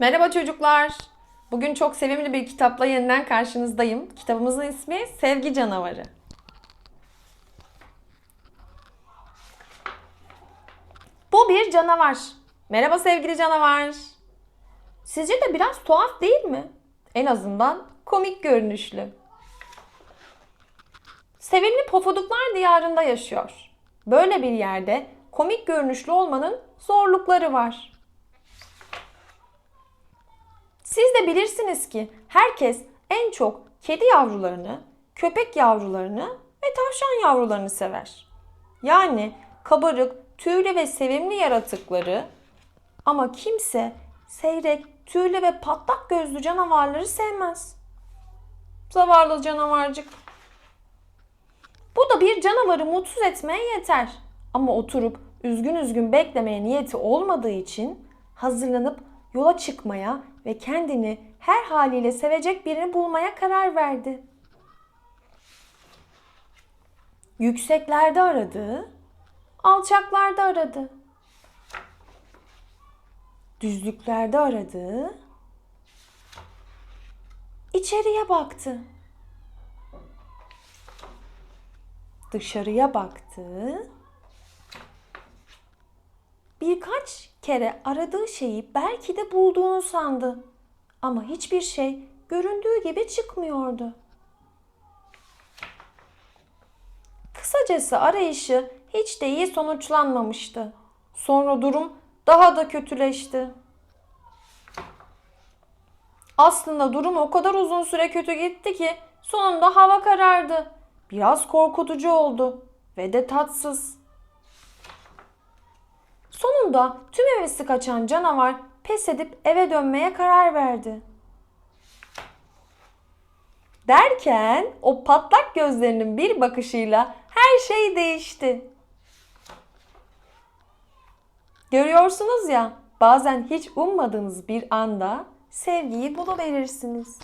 Merhaba çocuklar. Bugün çok sevimli bir kitapla yeniden karşınızdayım. Kitabımızın ismi Sevgi Canavarı. Bu bir canavar. Merhaba sevgili canavar. Sizce de biraz tuhaf değil mi? En azından komik görünüşlü. Sevimli pofuduklar diyarında yaşıyor. Böyle bir yerde komik görünüşlü olmanın zorlukları var. Siz de bilirsiniz ki herkes en çok kedi yavrularını, köpek yavrularını ve tavşan yavrularını sever. Yani kabarık, tüylü ve sevimli yaratıkları ama kimse seyrek, tüylü ve patlak gözlü canavarları sevmez. Zavallı canavarcık. Bu da bir canavarı mutsuz etmeye yeter. Ama oturup üzgün üzgün beklemeye niyeti olmadığı için hazırlanıp yola çıkmaya ve kendini her haliyle sevecek birini bulmaya karar verdi. Yükseklerde aradı, alçaklarda aradı. Düzlüklerde aradı, içeriye baktı. Dışarıya baktı. Birkaç kere aradığı şeyi belki de bulduğunu sandı. Ama hiçbir şey göründüğü gibi çıkmıyordu. Kısacası arayışı hiç de iyi sonuçlanmamıştı. Sonra durum daha da kötüleşti. Aslında durum o kadar uzun süre kötü gitti ki sonunda hava karardı. Biraz korkutucu oldu ve de tatsız. Sonunda tüm hevesi kaçan canavar pes edip eve dönmeye karar verdi. Derken o patlak gözlerinin bir bakışıyla her şey değişti. Görüyorsunuz ya, bazen hiç ummadığınız bir anda sevgiyi buluverirsiniz.